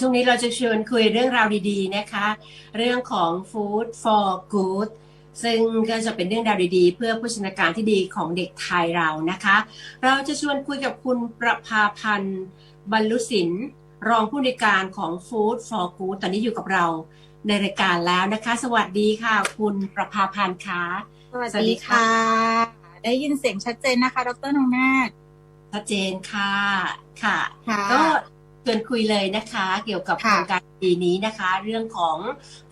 ช่วงนี้เราจะชวนคุยเรื่องราวดีๆนะคะ เรื่องของ Food for Good ซึ่งก็จะเป็นเรื่องราวดีๆ เพื่อโภชนาการที่ดีของเด็กไทยเรานะคะ เราจะชวนคุยกับคุณประภาพันธ์บรรลุสิน รองผู้อำนวยการของ Food for Good ตอนนี้อยู่กับเราในรายการแล้วนะคะ สวัสดีค่ะ คุณประภาพันธ์คะสวัสสวัสดีดีค่ะค่ะ ได้ยินเสียงชัดเจนนะคะ ดรนงนาถชัดเจนค่ะ ค่ะค่ะก็ ชวนคุยเลยนะคะ เกี่ยวกับโครค่ะงการปีนี้นะคะ เรื่องของ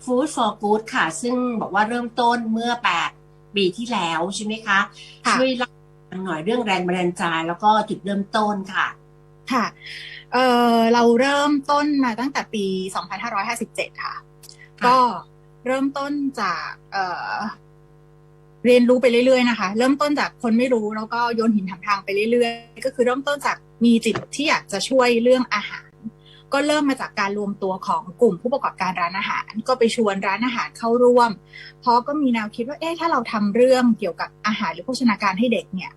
Food for Good ค่ะ ซึ่งบอกว่าเริ่มต้นเมื่อ 8 ปีที่แล้วใช่ไหมคะค่ะช่วยเล่าหน่อยเรื่องแรงบันดาลใจแล้วก็จุดเริ่มต้นค่ะ ค่ะเออเราเริ่มต้นมาตั้งแต่ปี 2557 ค่ะ ก็เริ่มต้นจากเอ่อเรียนรู้ไปเรื่อยๆนะคะ เริ่มต้นจากคนไม่รู้แล้วก็โยนหินถามทางไปเรื่อยๆ ก็คือเริ่มต้นจากมีจิตที่อยากจะช่วยเรื่องอาหาร ก็เริ่มมาจากการรวมตัวของกลุ่มผู้ประกอบการร้านอาหาร ก็ไปชวนร้านอาหารเข้าร่วม เพราะก็มีแนวคิดว่าเอ๊ะถ้าเราทำเรื่องเกี่ยวกับอาหารหรือโภชนาการให้เด็กเนี่ย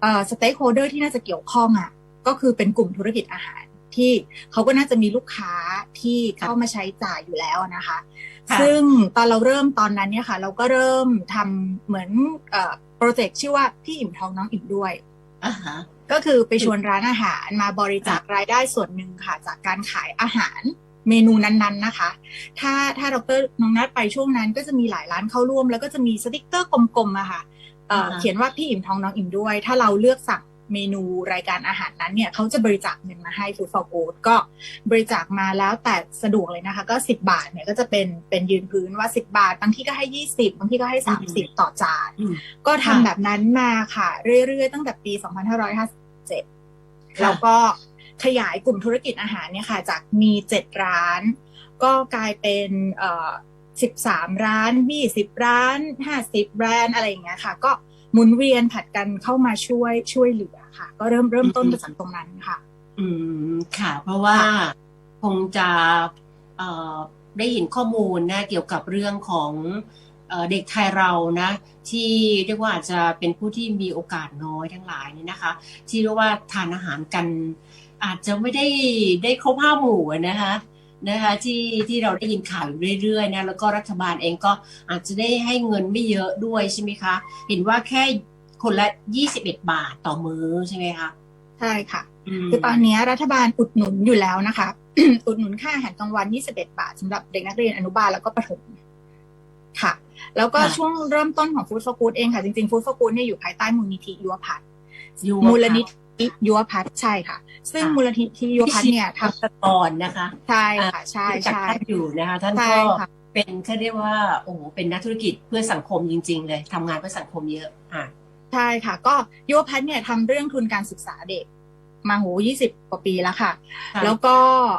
เอ่อสเต็กโฮเดอร์ที่น่าจะเกี่ยวข้องอะก็คือเป็นกลุ่มธุรกิจอาหารที่เขาก็น่าจะมีลูกค้าที่เข้ามาใช้จ่ายอยู่แล้วนะคะค่ะซึ่งตอนเราเริ่มตอนนั้นเนี่ยค่ะ เราก็เริ่มทำเหมือนเอ่อโปรเจกต์ชื่อว่าพี่อิ่มท้องน้องอิ่มด้วย อ่าฮะก็คือไปชวนร้านอาหารมาบริจาครายได้ส่วนหนึ่งค่ะ จากการขายอาหารเมนูนั้นๆนะคะ ถ้าถ้าดรน้องนัดไปช่วงนั้นก็จะมีหลายร้านเข้าร่วม แล้วก็จะมีสติกเกอร์กลมๆอะค่ะเอ่ออ่าฮะเขียนว่าพี่อิ่มท้องน้องอิ่มด้วย ถ้าเราเลือกสั่ง เมนูรายการอาหารนั้นเนี่ยเขาจะบริจาคเงินมาให้ Food for Good ก็บริจาคมาแล้วแต่สะดวกเลยนะคะ ก็ 10 บาทเนี่ยก็จะเป็นเป็นยืนพื้นว่า 10 บาท บางที่ก็ให้ 20 บางที่ก็ให้ 30 ต่อจานอืมก็ทำค่ะแบบนั้นมาค่ะ เรื่อยๆ ตั้งแต่ปี 2557ค่ะแล้วก็ขยายกลุ่มธุรกิจอาหารเนี่ยค่ะ จากมี 7 ร้าน ก็กลายเป็นเอ่อ13 ร้าน 20 ร้าน 50 แบรนด์อะไรอย่างเงี้ยค่ะ ก็ หมุนเวียนผัดกันเข้ามาช่วยช่วยเหลือค่ะ ก็เริ่มเริ่มต้นมาจากตรงนั้นค่ะ อืมค่ะ เพราะว่าคงจะเอ่อได้เห็นข้อมูลนะเกี่ยวกับเรื่องของเอ่อเด็กไทยเรานะที่เรียกว่าอาจจะเป็นผู้ที่มีโอกาสน้อยทั้งหลายเนี่ยนะคะ ที่เรียกว่าทานอาหารกัน อาจจะไม่ได้ได้ครบห้าหมู่อะนะคะ นะคะที่ที่เราได้ยินข่าวอยู่เรื่อยๆนะแล้วก็รัฐบาลเองก็อาจจะได้ให้เงินไม่เยอะด้วยใช่ไหมคะ เห็นว่าแค่คนละยี่สิบเอ็ดบาทต่อมื้อใช่ไหมคะใช่ค่ะมคือตอนนี้รัฐบาลอุดหนุนอยู่แล้วนะคะอุดหนุนค่าอาหารกลางวัน 21 บาทสำหรับเด็กนักเรียนอนุบาลแล้วก็ประถมค่ะ แล้วก็ค่ะช่วงเริ่มต้นของ Food for Good เองค่ะ จริงๆ Food for Good เนี่ยอยู่ภายใต้มูลนิธิยุวพัฒน์ยูมูลนิธิยุวพัฒน์ใช่ค่ะ ซึ่งค่ะมูลนิธิยุวพัฒน์เนี่ยทตะกอนนะคะำใช่ค่ะใช่รู้จักใช่ท่านอยู่นะคะ ท่านใช่ก็ค่ะเป็นเขาเรียกว่าโอ้โหเป็นนักธุรกิจเพื่อสังคมจริง ๆ เลยทำงานเพื่อสังคมเยอะอะใช่ค่ะ ก็ยุวพัฒน์เนี่ยทำเรื่องทุนการศึกษาเด็กมาโห20กว่าปีแล้วค่ะค่ะแล้วก็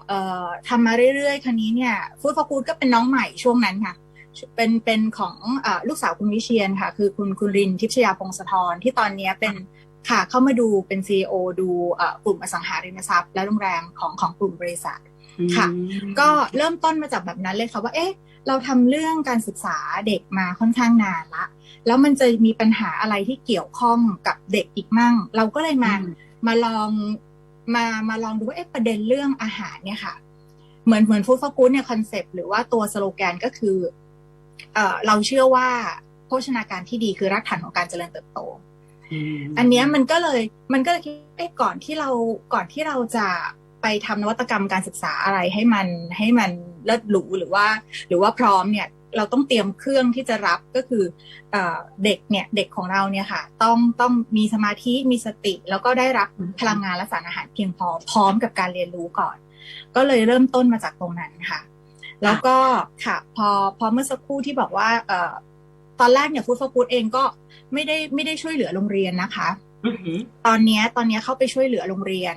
เอ่อทำมาเรื่อยๆ ครั้นี้เนี่ยฟู้ดฟอร์กูดก็เป็นน้องใหม่ช่วงนั้นค่ะ เป็นเป็นของเออลูกสาวคุณวิเชียนค่ะ คือคุณคุณรินทิพยาพงศธรที่ตอนเนี้ยเป็น ค่ะ เข้ามาดูเป็น CEO ดูเอ่อกลุ่มอสังหาริมทรัพย์ และโรงแรมของของกลุ่มบริษัทค่ะอืมก็เริ่มต้นมาจากแบบนั้นเลยค่ะว่าเอ๊ะเราทำเรื่องการศึกษาเด็กมาค่อนข้างนานละ แล้วมันจะมีปัญหาอะไรที่เกี่ยวข้องกับเด็กอีกมั่ง เราก็เลยมาอืมมาลองมามาลองดูว่าเอ๊ะประเด็นเรื่องอาหารเนี่ยค่ะ เหมือนเหมือนฟู้ดฟอร์กูดเนี่ยคอนเซปต์หรือว่าตัวสโลแกนก็คือเอ่อเราเชื่อว่าโภชนาการที่ดีคือรากฐานของการเจริญเติบโตม อันเนี้ยมันก็เลยมันก็เลยคิดเอ๊ะก่อนที่เราก่อนที่เราจะไปทำนวัตกรรมการศึกษาอะไรให้มันให้มันเลิศหรูหรือว่า หรือว่าพร้อมเนี่ยเราต้องเตรียมเครื่องที่จะรับก็คือเอ่อเด็กเนี่ยเด็กของเราเนี่ยค่ะ ต้องต้องมีสมาธิมีสติ แล้วก็ได้รับพลังงานและสารอาหารเพียงพอพร้อมกับการเรียนรู้ก่อน ก็เลยเริ่มต้นมาจากตรงนั้นค่ะ แล้วก็ค่ะพอพอเมื่อสักครู่ที่บอกว่าอตอนแรกเนี่ยฟู้ดฟอร์กูดเองก็ ไม่ได้ไม่ได้ช่วยเหลือโรงเรียนนะคะอือหือตอนเนี้ยตอนเนี้ยเข้าไปช่วยเหลือโรงเรียน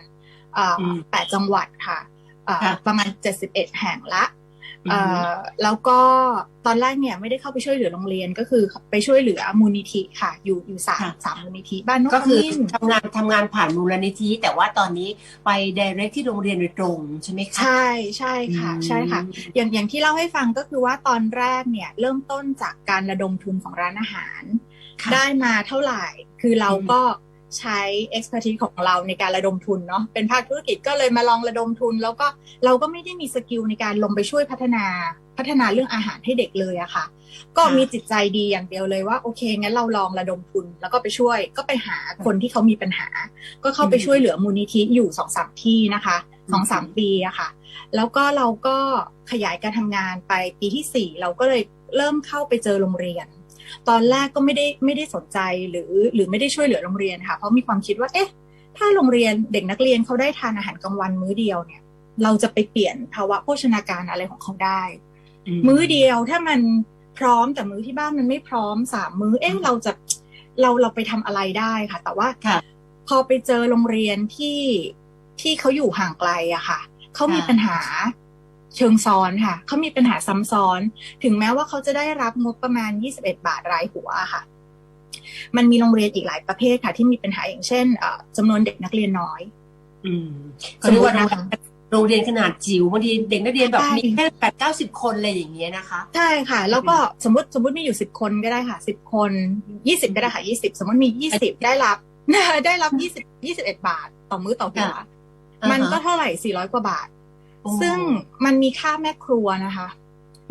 เอ่ออมแปดจังหวัดค่ะเอ่อค่ะประมาณเจ็ดสิบเอ็ดแห่งละอือเอ่หืออแล้วก็ตอนแรกเนี่ยไม่ได้เข้าไปช่วยเหลือโรงเรียนก็คือไปช่วยเหลือมูลนิธิค่ะ อยู่อยู่สามค่ะสามมูลนิธิบ้านนกก็ขคือมิ้นทำงานทำงานผ่านมูลนิธิ แต่ว่าตอนนี้ไป direct ที่โรงเรียนโดยตรงใช่ไหมคะใช่ใช่ค่ะ ใช่ค่ะอืมอย่างอย่างที่เล่าให้ฟังก็คือว่าตอนแรกเนี่ยเริ่มต้นจากการระดมทุนของร้านอาหารค่ะ ได้มาเท่าไหร่ คือเราก็ใช้ expertise ของเราในการระดมทุนเนาะเป็นภาคธุรกิจก็เลยมาลองระดมทุน แล้วก็เราก็ไม่ได้มีสกิลในการลงไปช่วยพัฒนาพัฒนาเรื่องอาหารให้เด็กเลยอะค่ะ ก็มีจิตใจดีอย่างเดียวเลยว่าโอเคงั้นเราลองระดมทุน แล้วก็ไปช่วย ก็ไปหาคนที่เขามีปัญหา ก็เข้าไปช่วยเหลือมูลนิธิอยู่สองสามที่นะคะสองสามปีอะค่ะ แล้วก็เราก็ขยายการทำงานไปปีที่สี่เราก็เลยเริ่มเข้าไปเจอโรงเรียน ตอนแรกก็ไม่ได้ไม่ได้สนใจหรือหรือไม่ได้ช่วยเหลือโรงเรียนค่ะ เพราะมีความคิดว่าเอ๊ะ ถ้าโรงเรียนเด็กนักเรียนเขาได้ทานอาหารกลางวันมื้อเดียวเนี่ย เราจะไปเปลี่ยนภาวะโภชนาการอะไรของเขาได้ มื้อเดียวถ้ามันพร้อมแต่มื้อที่บ้านมันไม่พร้อมสามมื้อเอ๊ะเราจะเราเราไปทำอะไรได้ค่ะ แต่ว่าค่ะพอไปเจอโรงเรียนที่ที่เขาอยู่ห่างไกลอะค่ะเขามีค่ะปัญหา เชิงซ้อนค่ะเขามีปัญหาซ้ำซ้อน ถึงแม้ว่าเขาจะได้รับงบประมาณ 21 บาทรายหัวอะค่ะ มันมีโรงเรียนอีกหลายประเภทค่ะ ที่มีปัญหาอย่างเช่นเอ่อจำนวนเด็กนักเรียนน้อย อืมเขาเรียกว่าสมมุตินะคะโรงเรียนขนาดจิ๋วบางทีเด็กนักเรียนแบบใช่มีแค่แปดเก้าสิบคนอะไรอย่างเงี้ยนะคะใช่ค่ะ แล้วก็สมมติสมมติมีอยู่สิบคนก็ได้ค่ะสิบคนยี่สิบก็ได้ค่ะยี่สิบสมมติมียี่สิบได้รับได้รับยี่สิบยี่สิบเอ็ดบาท ต่อมื้อต่อหัวค่ะมันก็อ่าฮะเท่าไหร่สี่ร้อยกว่าบาทโอ้ ซึ่งมันมีค่าแม่ครัวนะคะ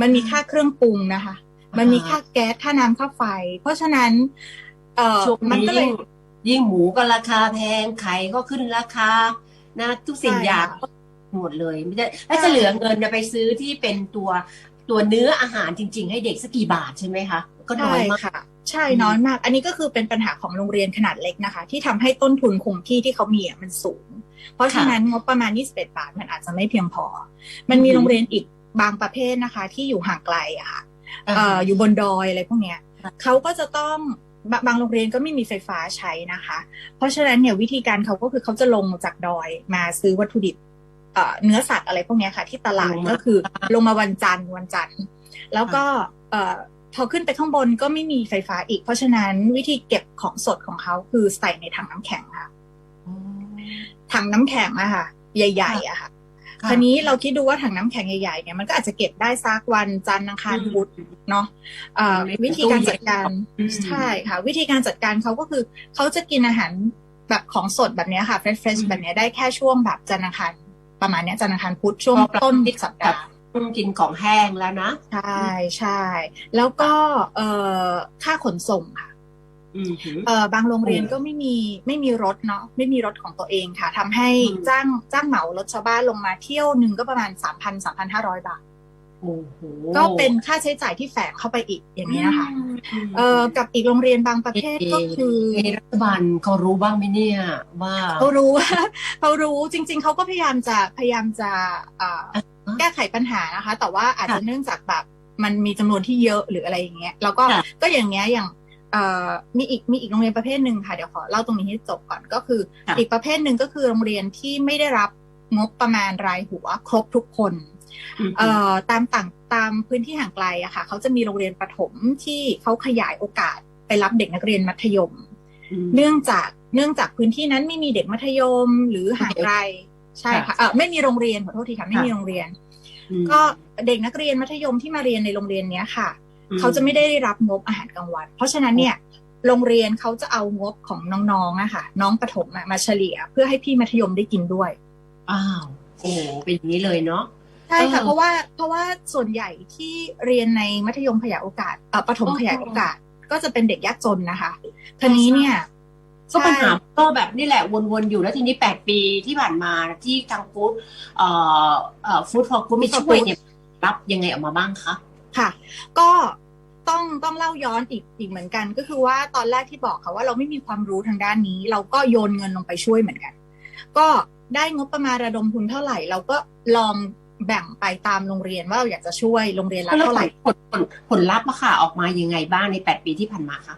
มันมีค่าเครื่องปรุงนะคะ มันมีค่าแก๊สค่าน้ำค่าไฟ เพราะฉะนั้น เอ่อช่วงมันนี้ก็เลยิ่ยงยิ่งหมูก็ราคาแพงไข่ก็ขึ้นราคานะทุกสิ่งใช่อย่างค่ะหมดเลยไม่ได้แล้วจะเหลือเงินนะไปซื้อที่เป็นตัวตัวเนื้ออาหารจริง ๆ ให้เด็กสักกี่บาทใช่ไหมคะก็น้อยมากใช่ค่ะใช่อืมน้อยมาก อันนี้ก็คือเป็นปัญหาของโรงเรียนขนาดเล็กนะคะ ที่ทำให้ต้นทุนคงที่ที่เขามีอะมันสูง เพราะฉะนั้นงบประมาณ 21 บาทมันอาจจะไม่เพียงพอ มันมีอือฮึโรงเรียนอีกบางประเภทนะคะ ที่อยู่ห่างไกลอะค่ะเอ่ออยู่บนดอยอะไรพวกเนี้ยค่ะเขาก็จะต้องบางบางโรงเรียนก็ไม่มีไฟฟ้าใช้นะคะ เพราะฉะนั้นเนี่ยวิธีการเขาก็คือเขาจะลงจากดอยมาซื้อวัตถุดิบเอ่อเนื้อสัตว์อะไรพวกเนี้ยค่ะ ที่ตลาดลงมาก็คือลงมาวันจันทร์วันจันทร์แล้วก็เอ่อพอขึ้นไปข้างบนก็ไม่มีไฟฟ้าอีก เพราะฉะนั้นวิธีเก็บของสดของเขาคือใส่ในถังน้ำแข็งค่ะอ๋อ ถังน้ำแข็งอะค่ะ ใหญ่ๆอะค่ะค่ะคราวนี้เราคิดดูว่าถังน้ำแข็งใหญ่ๆเนี่ยมันก็อาจจะเก็บได้ซักวันจันทร์อังคารพุธเนาะเอ่อไม่วิธีการจัดการอืมใช่ค่ะ วิธีการจัดการเขาก็คือเขาจะกินอาหารแบบของสดแบบเนี้ยค่ะเฟรชเฟรชอืมแบบเนี้ยได้แค่ช่วงแบบจันทร์อังคารประมาณเนี้ยจันทร์อังคารพุธช่วงพอประมาณต้นสัปดาห์ต้องกินของแห้งแล้วนะ ใช่ใช่ แล้วก็เอ่อค่าขนส่งค่ะอืมหือ เอ่อบางโรงเรียนโอ้ก็ไม่มีไม่มีรถเนาะไม่มีรถของตัวเองค่ะทำให้อืมจ้างจ้างเหมารถชาวบ้านลงมาเที่ยวหนึ่งก็ประมาณสามพันสามพันห้าร้อยบาทโอ้โหก็เป็นค่าใช้จ่ายที่แฝงเข้าไปอีกอย่างนี้ยนะคะอืมเอ่อกับอีกโรงเรียนบางประเภทก็คือเะรัฐบาลเขารู้บ้างไหมเนี่ยว่าเขารู้ว่าเขารู้จริง ๆเขาก็พยายามจะพยายามจะเอ่ออ่าฮะแก้ไขปัญหานะคะ แต่ว่าอาจจะค่ะเนื่องจากแบบมันมีจำนวนที่เยอะหรืออะไรอย่างเงี้ยแล้วก็ค่ะก็อย่างเงี้ยอย่างเอ่อ มีอีกมีอีกโรงเรียนประเภทหนึ่งค่ะเดี๋ยวขอเล่าตรงนี้ให้จบก่อนก็คือค่ะอีกประเภทหนึ่งก็คือโรงเรียนที่ไม่ได้รับงบประมาณรายหัวครบทุกคนมเอ่อตามต่างตามพื้นที่ห่างไกลอะค่ะเขาจะมีโรงเรียนประถมที่เขาขยายโอกาสไปรับเด็กนักเรียนมัธยมมเนื่องจากเนื่องจากพื้นที่นั้นไม่มีเด็กมัธยมหรือห่างไกลใช่ค่ะค่ะเออไม่มีโรงเรียนขอโทษทีค่ะไม่มีค่ะโรงเรียนอืมก็เด็กนักเรียนมัธยมที่มาเรียนในโรงเรียนเนี้ยค่ะอืม เขาจะไม่ได้รับงบอาหารกลางวัน เพราะฉะนั้นเนี่ยโรงเรียนเขาจะเอางบของน้องๆอะค่ะ น้องประถมอะมาเฉลี่ย เพื่อให้พี่มัธยมได้กินด้วย อ้าวโอ้เป็นอย่างนี้เลยเนาะใช่ค่ะเออเพราะว่าเพราะว่าส่วนใหญ่ที่เรียนในมัธยมขยายโอกาสเอ่อประถมอ๋อขยายโอกาส ก็จะเป็นเด็กยากจนนะคะทีนี้เนี่ยก็ปัญหาใช่ก็แบบนี่แหละวนๆอยู่แล้วทีนี้แปดปีที่ผ่านมาที่ทางฟู้ดเอ่อเอ่อฟู้ดฟอร์กูมี Food for ช่วย Good เนี่ยรับยังไงออกมาบ้างคะ ค่ะ ก็ต้องต้องเล่าย้อนอีกอีกเหมือนกัน ก็คือว่าตอนแรกที่บอกค่ะว่าเราไม่มีความรู้ทางด้านนี้ เราก็โยนเงินลงไปช่วยเหมือนกัน ก็ได้งบประมาณระดมทุนเท่าไหร่ เราก็ลองแบ่งไปตามโรงเรียนว่าเราอยากจะช่วยโรงเรียนละแล้วเท่าไหร่ผลผลผลลัพธ์อะค่ะ ออกมายังไงบ้างในแปดปีที่ผ่านมาคะ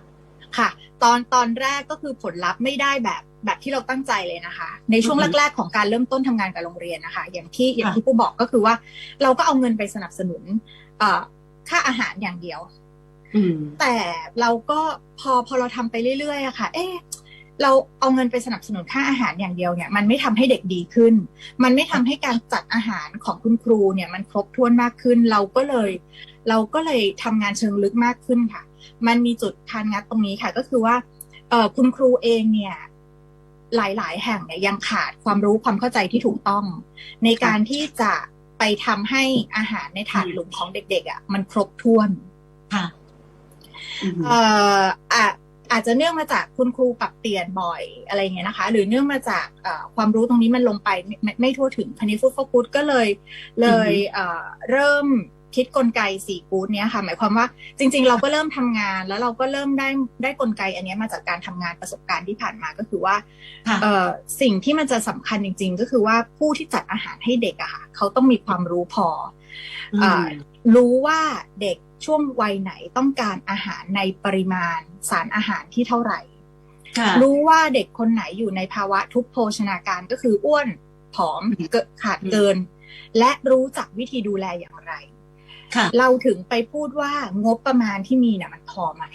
ค่ะ ตอนตอนแรกก็คือผลลัพธ์ไม่ได้แบบแบบที่เราตั้งใจเลยนะคะ ในช่วงอือฮึแรก ๆ ของการเริ่มต้นทำงานกับโรงเรียนนะคะ อย่างที่อย่างค่ะที่ผู้บอกก็คือว่า เราก็เอาเงินไปสนับสนุนเอ่อ ค่าอาหารอย่างเดียวอืมแต่เราก็พอพอเราทำไปเรื่อยๆอะค่ะ เอ๊ะเราเอาเงินไปสนับสนุนค่าอาหารอย่างเดียวเนี่ยมันไม่ทำให้เด็กดีขึ้น มันไม่ทำให้การจัดอาหารของคุณครูเนี่ยมันครบถ้วนมากขึ้น เราก็เลย เราก็เลยทำงานเชิงลึกมากขึ้นค่ะ มันมีจุดทานงัดตรงนี้ค่ะ ก็คือว่าเออคุณครูเองเนี่ย หลาย ๆ แห่งเนี่ยยังขาดความรู้ความเข้าใจที่ถูกต้อง ในการที่จะ ไปทำให้อาหารในถาดหลุมของเด็ก ๆอะมันครบถ้วนค่ะอืมเอ่ออะอาจจะเนื่องมาจากคุณครูปรับเปลี่ยนบ่อยอะไรเงี้ยนะคะ หรือเนื่องมาจากเอ่อความรู้ตรงนี้มันลงไปไม่ไม่ไม่ทั่วถึงพันนี้ฟูดฟกูดก็เลยเลยเอ่อเริ่ม คิดกลไกสี่กูดเนี้ยค่ะ หมายความว่าจริง ๆ เราก็เริ่มทำงานแล้วเราก็เริ่มได้ได้กลไกอันเนี้ยมาจากการทำงานประสบการณ์ที่ผ่านมาก็คือว่าค่ะเอ่อสิ่งที่มันจะสำคัญจริง ๆ ก็คือว่าผู้ที่จัดอาหารให้เด็กอะค่ะเขาต้องมีความรู้พออืมอ่ารู้ว่าเด็กช่วงวัยไหนต้องการอาหารในปริมาณสารอาหารที่เท่าไหร่ค่ะรู้ว่าเด็กคนไหนอยู่ในภาวะทุพโภชนาการก็คืออ้วนผอมอืมเกิดขาดเกิน และรู้จักวิธีดูแลอย่างไรค่ะ เราถึงไปพูดว่างบประมาณที่มีเนี่ยมันพอไหม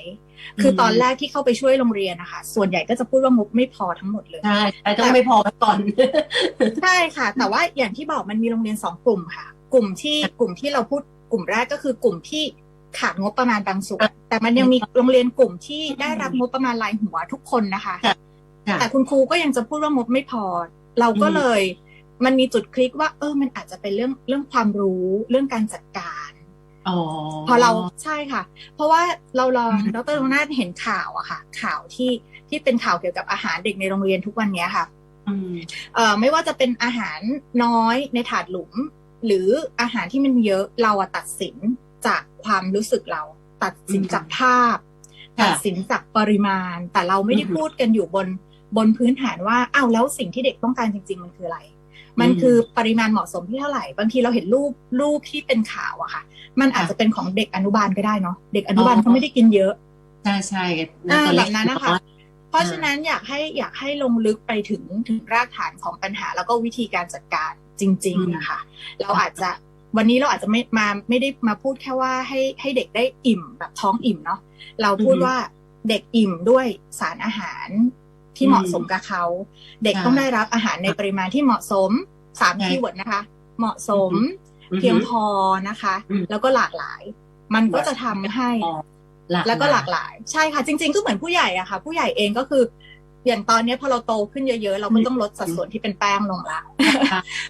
คือตอนแรกที่เข้าไปช่วยโรงเรียนนะคะ ส่วนใหญ่ก็จะพูดว่างบไม่พอทั้งหมดเลย ใช่แต่ต้องไม่พอไว้ก่อน ใช่ค่ะ แต่ว่าอย่างที่บอกมันมีโรงเรียนสองกลุ่มค่ะ กลุ่มที่กลุ่มที่เราพูดกลุ่มแรกก็คือกลุ่มที่ขาดงบประมาณบางส่วน แต่มันยังมีโรงเรียนกลุ่มที่ได้รับงบประมาณรายหัวทุกคนนะคะค่ะค่ะแต่คุณครูก็ยังจะพูดว่างบไม่พอ เราก็อืมเลย มันมีจุดคลิกว่า เออ มันอาจจะเป็นเรื่องเรื่องความรู้ เรื่องการจัดการอ๋อ พอเราใช่ค่ะ เพราะว่าเราลองอืมดรลงนาถเห็นข่าวอะค่ะ ข่าวที่ที่เป็นข่าวเกี่ยวกับอาหารเด็กในโรงเรียนทุกวันเนี้ยค่ะอืมเอ่อไม่ว่าจะเป็นอาหารน้อยในถาดหลุม หรืออาหารที่มันเยอะเราอะตัดสินจากความรู้สึกเรา ตัดสินอืมจากภาพค่ะตัดสินจากปริมาณ แต่เราไม่ได้อือฮึพูดกันอยู่บนบนพื้นฐานว่าอ้าวแล้วสิ่งที่เด็กต้องการจริง ๆ มันคืออะไร มันอืมคือปริมาณเหมาะสมที่เท่าไหร่ บางทีเราเห็นรูปรูปที่เป็นข่าวอะค่ะ มันอาจค่ะจะเป็นของเด็กอนุบาลก็ได้เนาะเด็กอนุบาลอ๋อเขาไม่ได้กินเยอะใช่ใช่อ่าตัวแบเล็กบนั้นนะคะเพราะฉะนั้นอยากให้อยากให้ลงลึกไปถึงถึงรากฐานของปัญหา แล้วก็วิธีการจัดการจริง ๆนะคะ เราอาจจะวันนี้เราอาจจะไม่มาไม่ได้มาพูดแค่ว่าให้ให้เด็กได้อิ่มแบบท้องอิ่มเนาะเราพูดอือฮึว่าเด็กอิ่มด้วยสารอาหาร ที่เหมาะสมกับเขา เด็กค่ะต้องได้รับอาหารในปริมาณที่เหมาะสมสามใช่คีย์เวิร์ดนะคะ เหมาะสมอือฮึเพียงพอนะคะอืมแล้วก็หลากหลาย มันก็จะทำให้อ๋อหลากแล้วก็หลากหลาย ใช่ค่ะ จริง ๆ ก็เหมือนผู้ใหญ่อะค่ะ ผู้ใหญ่เองก็คือ อย่างตอนเนี้ยพอเราโตขึ้นเยอะ ๆ เราก็ต้องลดสัดส่วนที่เป็นแป้งลงละ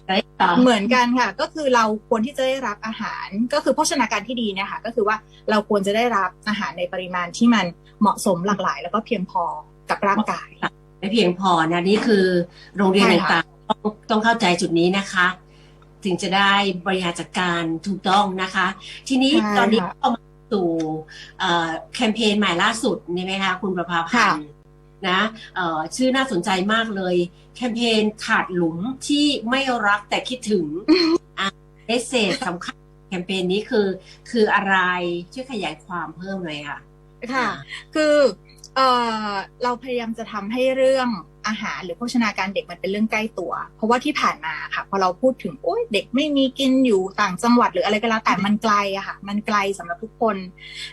ได้ค่ะเหมือนกันค่ะ ก็คือเราควรที่จะได้รับอาหารก็คือโภชนาการที่ดีเนี่ยค่ะ ก็คือว่าเราควรจะได้รับอาหารในปริมาณที่มันเหมาะสมหลากหลาย แล้วก็เพียงพอกับร่างกาย ไม่เพียงพอนะนี่คือโรงเรียนใช่ค่ะต่างๆต้องต้องเข้าใจจุดนี้นะคะ ถึงจะได้บริหารจัดการถูกต้องนะคะ ทีนี้ใช่ตอนนี้ค่ะก็มาสู่เอ่อแคมเปญใหม่ล่าสุดนี่ไหมคะคุณประภาพัค่ะนธ์นะเอ่อชื่อน่าสนใจมากเลย แคมเปญขาดหลุมที่ไม่รักแต่คิดถึงเอเซสสำคัญแคมเปญนี้คือ คืออะไรช่วยขยายความเพิ่มหน่อยค่ะ ค่ะ คือ เออเราพยายามจะทำให้เรื่องอาหารหรือโภชนาการเด็กมันเป็นเรื่องใกล้ตัว เพราะว่าที่ผ่านมาค่ะ พอเราพูดถึงโอ้ยเด็กไม่มีกินอยู่ต่างจังหวัดหรืออะไรก็แล้วแต่มันไกลอะค่ะ มันไกลสำหรับทุกคน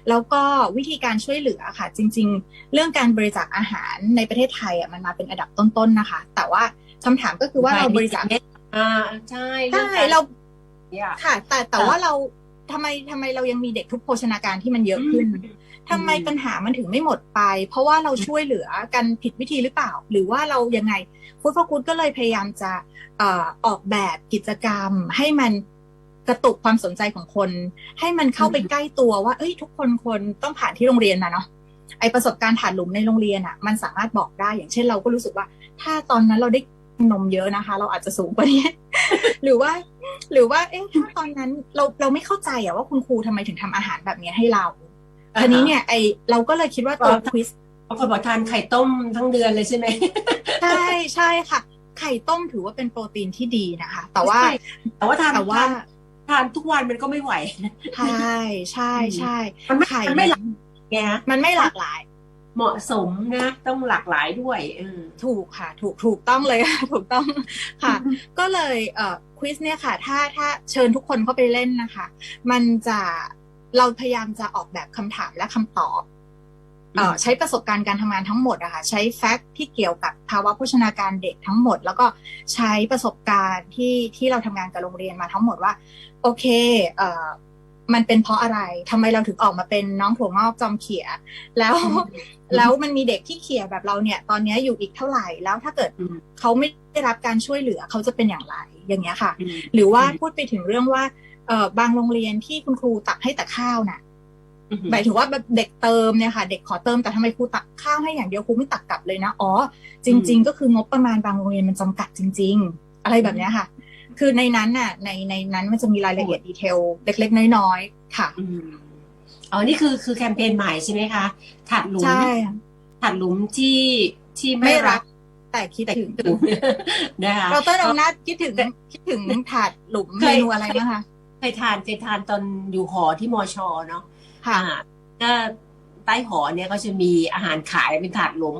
แล้วก็วิธีการช่วยเหลือค่ะ จริง ๆ เรื่องการบริจาคอาหารในประเทศไทยอะมันมาเป็นอันดับต้นๆนะคะ แต่ว่าคำถามก็คือว่าเราบริจาคอ่าใช่ใช่องกเราเนี่ยค่ะ แต่แต่ค่ะว่าเราทำไมทำไมเรายังมีเด็กทุกโภชนาการที่มันเยอะขึ้น ทำไมปัญหามันถึงไม่หมดไป เพราะว่าเราช่วยเหลือกันผิดวิธีหรือเปล่า หรือว่าเรายังไงฟู้ดฟอร์กูดก็เลยพยายามจะเอ่อออกแบบกิจกรรมให้มันกระตุกความสนใจของคน ให้มันเข้าไปอืมใกล้ตัวว่า เอ้ย ทุกคนคนต้องผ่านที่โรงเรียนมาเนาะไอประสบการณ์ฐานหลุมในโรงเรียนอะ มันสามารถบอกได้อย่างเช่นเราก็รู้สึกว่า ถ้าตอนนั้นเราได้นมเยอะนะคะ เราอาจจะสูงกว่านี้หรือว่า หรือว่าเอ๊ะถ้าตอนนั้นเราเราไม่เข้าใจอะว่าคุณครูทำไมถึงทำอาหารแบบนี้ให้เรา ทีนี้เนี่ยไอเราก็เลยคิดว่าตัวก็ควิสบางคนบอกทานไข่ต้มทั้งเดือนเลยใช่ไหมใช่ใช่ค่ะ ไข่ต้มถือว่าเป็นโปรตีนที่ดีนะคะ แต่ว่าใช่แต่ว่าทานแต่ว่าทานทานทุกวันมันก็ไม่ไหวใช่ใช่ใช่มันไม่ไข่มันไม่หลากไงฮะมันไม่หลากหลาย เหมาะสมนะต้องหลากหลายด้วยเออถูกค่ะ ถูกถูกต้องเลยค่ะถูกต้องค่ะ ก็เลยเอ่อควิสเนี่ยค่ะ ถ้าถ้าเชิญทุกคนเข้าไปเล่นนะคะ มันจะ เราพยายามจะออกแบบคำถามและคำตอบเอ่อใช้ประสบการณ์การทำงานทั้งหมดอะค่ะใช้แฟกต์ที่เกี่ยวกับภาวะโภชนาการเด็กทั้งหมด แล้วก็ใช้ประสบการณ์ที่ที่เราทำงานกับโรงเรียนมาทั้งหมดว่า โอเคเอ่อมันเป็นเพราะอะไรทำไมเราถึงออกมาเป็นน้องถั่วงอกจอมเขีย แล้วอืมแล้วมันมีเด็กที่เขียแบบเราเนี่ย ตอนนี้อยู่อีกเท่าไหร่แล้วถ้าเกิดอืมเขาไม่ได้รับการช่วยเหลือเขาจะเป็นอย่างไรอย่างเงี้ยค่ะอืมหรือว่าอืมพูดไปถึงเรื่องว่าเออบางโรงเรียนที่คุณครูตักให้แต่ข้าวน่ะอืมหมายถึงว่าแบบเด็กเติมเนี่ยค่ะเด็กขอเติมแต่ทำไมครูตักข้าวให้อย่างเดียวครูไม่ตักกลับเลยนะอ๋อจริง ๆ ก็คืองบประมาณบางโรงเรียนมันจำกัดจริง ๆ อะไรแบบเนี้ยค่ะ คือในนั้นน่ะ ในในนั้นมันจะมีรายละเอียดดีเทลเล็ก ๆ น้อยๆค่ะอืมอ๋อนี่คือคือแคมเปญใหม่ใช่ไหมคะถัดหลุมใช่ค่ะถัดหลุมที่ที่ไม่ไม่รัรักกแต่คิดแต่ถึงถึงนะคะเราต้นเอาหน้าคิดถึงคิดถึงถาดหลุมเคเมยนูอะไรบ้างคะ เคยทานเคยทานตอนอยู่หอที่มอชอเนาะค่ะอ่าก็ใต้หอเนี่ยก็จะมีอาหารขายเป็นถาดหลุม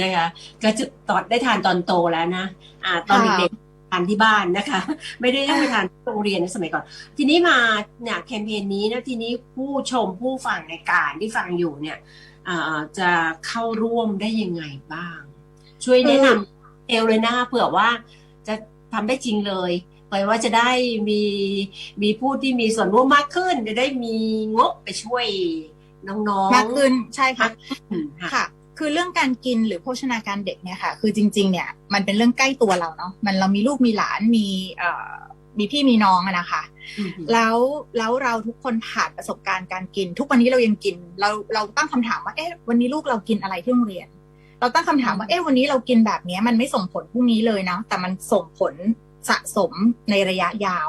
นะคะก็จะตอนได้ทานตอนโตแล้วนะอ่า ตอนค่ะเด็กๆทานที่บ้านนะคะ ไม่ได้ต้องไปทานที่โรงเรียนในสมัยก่อน ทีนี้มาเนี่ยแคมเปญนี้นะทีนี้ผู้ชมผู้ฟังในการที่ฟังอยู่เนี่ยอ่าจะเข้าร่วมได้ยังไงบ้าง ช่วยแนะนำเอลเลยนะคะเผื่อว่าจะทำได้จริงเลย เผื่อว่าจะได้มีมีผู้ที่มีส่วนร่วมมากขึ้น จะได้มีงบไปช่วยน้องๆมากขึ้นใช่ค่ะอืมค่ะค่ะ คือเรื่องการกินหรือโภชนาการเด็กเนี่ยค่ะ คือจริง ๆ เนี่ยมันเป็นเรื่องใกล้ตัวเราเนาะมันเรามีลูกมีหลานมีเอ่อมีพี่มีน้องอะนะคะอืมแล้วแล้วเราทุกคนผ่านประสบการณ์การกิน ทุกวันนี้เรายังกิน เราเราตั้งคำถามว่าเอ๊ะวันนี้ลูกเรากินอะไรที่โรงเรียน เราตั้งคำถามว่าเอ๊ะวันนี้เรากินแบบเนี้ยมันไม่ส่งผลพรุ่งนี้เลยนะแต่มันส่งผล สะสมในระยะยาว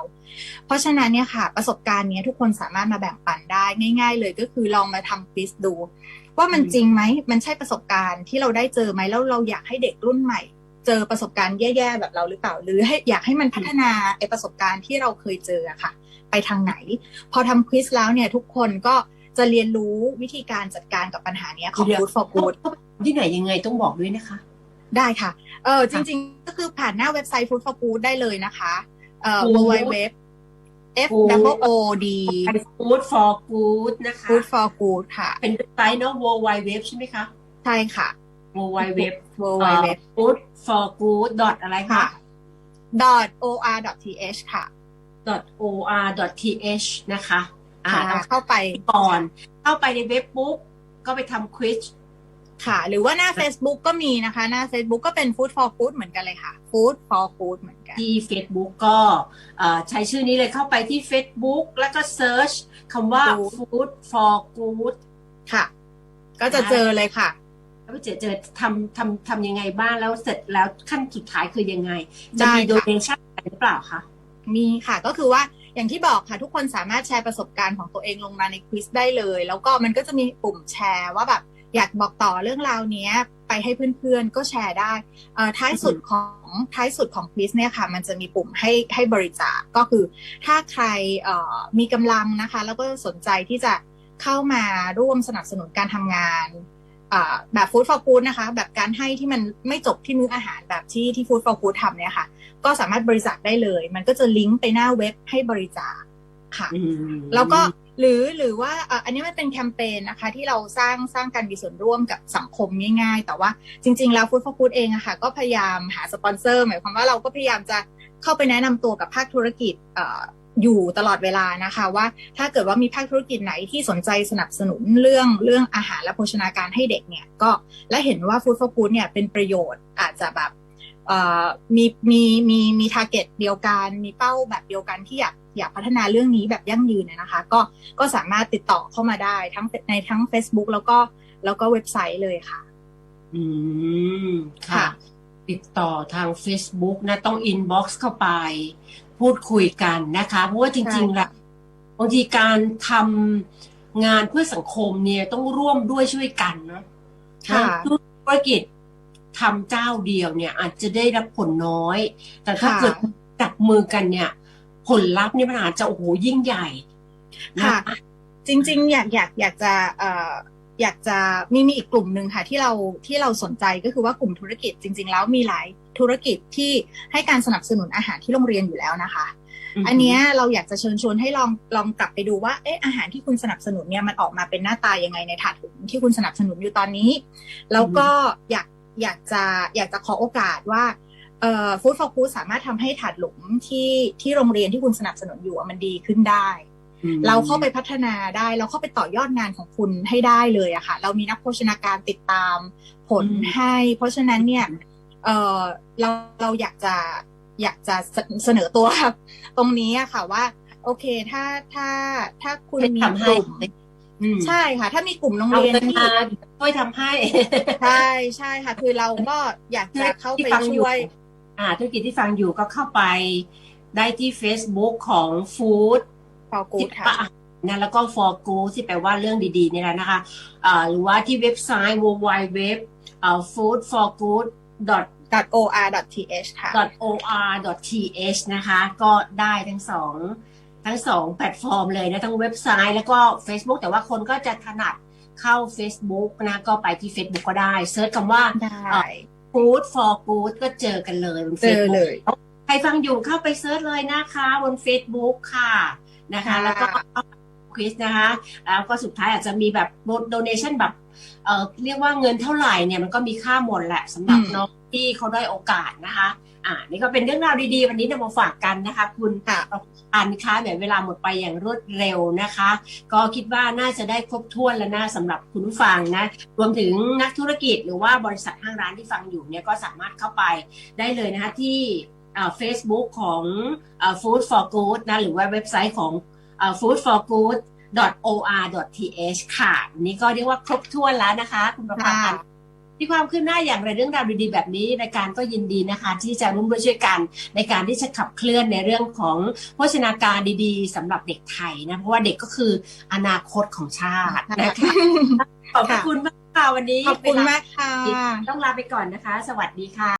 เพราะฉะนั้นเนี่ยค่ะ ประสบการณ์เนี้ยทุกคนสามารถมาแบ่งปันได้ง่าย ๆ เลยก็คือลองมาทำควิสดู ว่ามันจริงไหมมันใช่ประสบการณ์ที่เราได้เจอไหมแล้วเราอยากให้เด็กรุ่นใหม่ เจอประสบการณ์แย่ๆแบบเราหรือเปล่า หรือให้อยากให้มันพัฒนาไอประสบการณ์ที่เราเคยเจออะค่ะ ไปทางไหน พอทำควิสแล้วเนี่ยทุกคนก็จะเรียนรู้วิธีการจัดการกับปัญหาเนี้ยของเดี๋ยว Food for Good ที่ไหนยังไงต้องบอกด้วยนะคะ ได้ค่ะ เออจค่ะริง ๆ ก็คือผ่านหน้าเว็บไซต์ Food for Good ได้เลยนะคะ เอ่อ Food www f w o d Food for Good นะคะ Food for Good ค่ะ เป็นเว็บไซต์เนาะ w w w ใช่ไหมคะ ใช่ค่ะ w w w www food for good อะไรค่ะคะ .or .th ค่ะ or th นะคะ อ่าค่ะเราเข้าไปก่อน เข้าไปในเว็บปุ๊บก็ไปทำควิส ค่ะ หรือว่าหน้า Facebook ก็มีนะคะ หน้า Facebook ก็เป็น Food for Good เหมือนกันเลยค่ะ Food for Good เหมือนกัน ที่ Facebook ก็เอ่อใช้ชื่อนี้เลยเข้าไปที่ Facebook แล้วก็เซิร์ชคำว่า Food food for good ค่ะ ก็จะเจอเลยค่ะแล้วไปเจอเจอทำทำทำยังไงบ้างแล้วเสร็จแล้วขั้นสุดท้ายคือยังไง จะมีได้ค่ะ donation อะไรหรือเปล่าคะมีค่ะก็คือว่าอย่างที่บอกค่ะทุกคนสามารถแชร์ประสบการณ์ของตัวเองลงมาในควิสได้เลย แล้วก็มันก็จะมีปุ่มแชร์ว่าแบบ อยากบอกต่อเรื่องราวเนี้ยไปให้เพื่อนๆก็แชร์ได้ท้ายสุดของท้ายสุดของควิสเนี่ยค่ะ มันจะมีปุ่มให้ให้บริจาคก็คือ ถ้าใครมีกำลังนะคะ แล้วก็สนใจที่จะเข้ามาร่วมสนับสนุนการทำงานแบบฟู้ดฟอร์ o ู d นะคะ แบบการให้ที่มันไม่จบที่มื้ออาหารแบบที่ที่ฟู้ดฟอร์ o ู d ทำเนี่ยค่ะ ก็สามารถบริจาคได้เลย มันก็จะลิงก์ไปหน้าเว็บให้บริจาค ค่ะอืมแล้วก็หรือหรือว่าเอ่ออันนี้มันเป็นแคมเปญนะคะ ที่เราสร้างสร้างการมีส่วนร่วมกับสังคมง่าย ๆ แต่ว่าจริง ๆ แล้ว Food for Good เองอะค่ะ ก็พยายามหาสปอนเซอร์หมายความว่าเราก็พยายามจะเข้าไปแนะนำตัวกับภาคธุรกิจเอ่ออยู่ตลอดเวลานะคะ ว่าถ้าเกิดว่ามีภาคธุรกิจไหนที่สนใจสนับสนุนเรื่องเรื่องอาหารและโภชนาการให้เด็กเนี่ยก็และเห็นว่า Food for Good เนี่ยเป็นประโยชน์อาจจะแบบเอ่อ มีมีมีมีทาร์เก็ตเดียวกัน มีเป้าแบบเดียวกันที่อยากอยากพัฒนาเรื่องนี้แบบยั่งยืนเนยนะคะ ก็ก็สามารถติดต่อเข้ามาได้ทั้งในทั้ง Facebook แล้วก็แล้วก็เว็บไซต์เลยค่ะ อืม ค่ะค่ะติดต่อทาง Facebook นะ ต้อง inbox เข้าไป พูดคุยกันนะคะ เพราะว่าจริงๆแล้วบางทีการทำงานเพื่อสังคมเนี่ยต้องร่วมด้วยช่วยกันเนาะค่ะนะธุรกิจ ทำเจ้าเดียวเนี่ย อาจจะได้รับผลน้อย แต่ถ้าค่ะเกิดจับมือกันเนี่ย ผลลัพธ์เนี่ยมันอาจจะโอ้โหยิ่งใหญ่นะค่ะ จริง ๆ อยากอยากอยากจะเอ่ออยากจะมีมีอีกกลุ่มหนึ่งค่ะที่เราที่เราสนใจก็คือว่ากลุ่มธุรกิจจริง ๆ แล้วมีหลายธุรกิจที่ให้การสนับสนุนอาหารที่โรงเรียนอยู่แล้วนะคะมอันเนี้ยเราอยากจะเชิญชวนให้ลองลองกลับไปดูว่าเอ๊ะอาหารที่คุณสนับสนุนเนี่ยมันออกมาเป็นหน้าตายังไงในถาดถุงที่คุณสนับสนุนอยู่ตอนนี้ แล้วก็อยาก อยากจะอยากจะขอโอกาสว่าเอ่อฟู้ดฟอร์กูสามารถทำให้ถาดหลุมที่ที่โรงเรียนที่คุณสนับสนุนอยู่อะมันดีขึ้นได้อืมเราเข้าไปพัฒนาได้เราเข้าไปต่อยอดงานของคุณให้ได้เลยอะค่ะ เรามีนักโภชนาการติดตามผลอืมให้ เพราะฉะนั้นเนี่ยเออเราเราอยากจะอยากจะเสเสนอตัวตรงนี้อะค่ะว่า โอเคถ้าถ้าถ้าคุณมีทำกให้ลุ่ม อืมใช่ค่ะ ถ้ามีกลุ่มโรงเอาเรียนเงินที่ มาช่วยทำให้ ใช่ใช่ค่ะ คือเราก็อยากจะเข้าไปที่ฟังอช่วย อ่าธุรกิจที่ฟังอยู่ก็เข้าไปได้ที่ Facebook ของ Food ฟอกูที่ดแปลค่ะว่าอาหารนะแล้วก็ for good ที่แปลว่าเรื่องดีๆนี่แหละนะคะอ่าหรือว่าที่เว็บไซต์ www อ่า food for good .or.th ค่ะ or.th นะคะ ก็ได้ทั้งสอง ทั้งสองแพลตฟอร์มเลยนะทั้งเว็บไซต์แล้วก็ Facebook แต่ว่าคนก็จะถนัดเข้า Facebook นะก็ไปที่ Facebook ก็ได้เซิร์ชคำว่าได้ Food for Good ก็เจอกันเลยบนเจอ Facebook เลยใครฟังอยู่เข้าไปเซิร์ชเลยนะคะบน Facebook ค่ะนะคะค่ะแล้วก็ควิสนะคะแล้วก็สุดท้ายอาจจะมีแบบโดเนชันแบบเอ่อเรียกว่าเงินเท่าไหร่เนี่ยมันก็มีค่าหมดแหละสำหรับน้องที่เขาได้โอกาสนะคะ อ่านี่ก็เป็นเรื่องราวดีๆ วันนี้นำมาฝากกันนะคะ คุณค่ะอันคะเนี่ยเวลาหมดไปอย่างรวดเร็วนะคะ ก็คิดว่าน่าจะได้ครบถ้วนแล้วนะสำหรับคุณผู้ฟังนะ รวมถึงนักธุรกิจหรือว่าบริษัทห้างร้านที่ฟังอยู่เนี่ยก็สามารถเข้าไปได้เลยนะคะที่เฟซบุ๊กของเอ่อ Food for Good นะ หรือว่าเว็บไซต์ของเอ่อ food for good or.th ค่ะวันนี้ก็เรียกว่าครบถ้วนแล้วนะคะ คุณประภาพันธ์ ที่ความคืบหน้าอย่างไรเรื่องราวดีๆแบบนี้รายการก็ยินดีนะคะ ที่จะร่วมด้วยช่วยกันในการที่จะขับเคลื่อนในเรื่องของโภชนาการดีๆสำหรับเด็กไทยนะเพราะว่าเด็กก็คืออนาคตของชาตินะคะขอบพระคุณมากค่ะวันนี้ขอบคุณมากค่ะต้องลาไปก่อนนะคะ สวัสดีค่ะ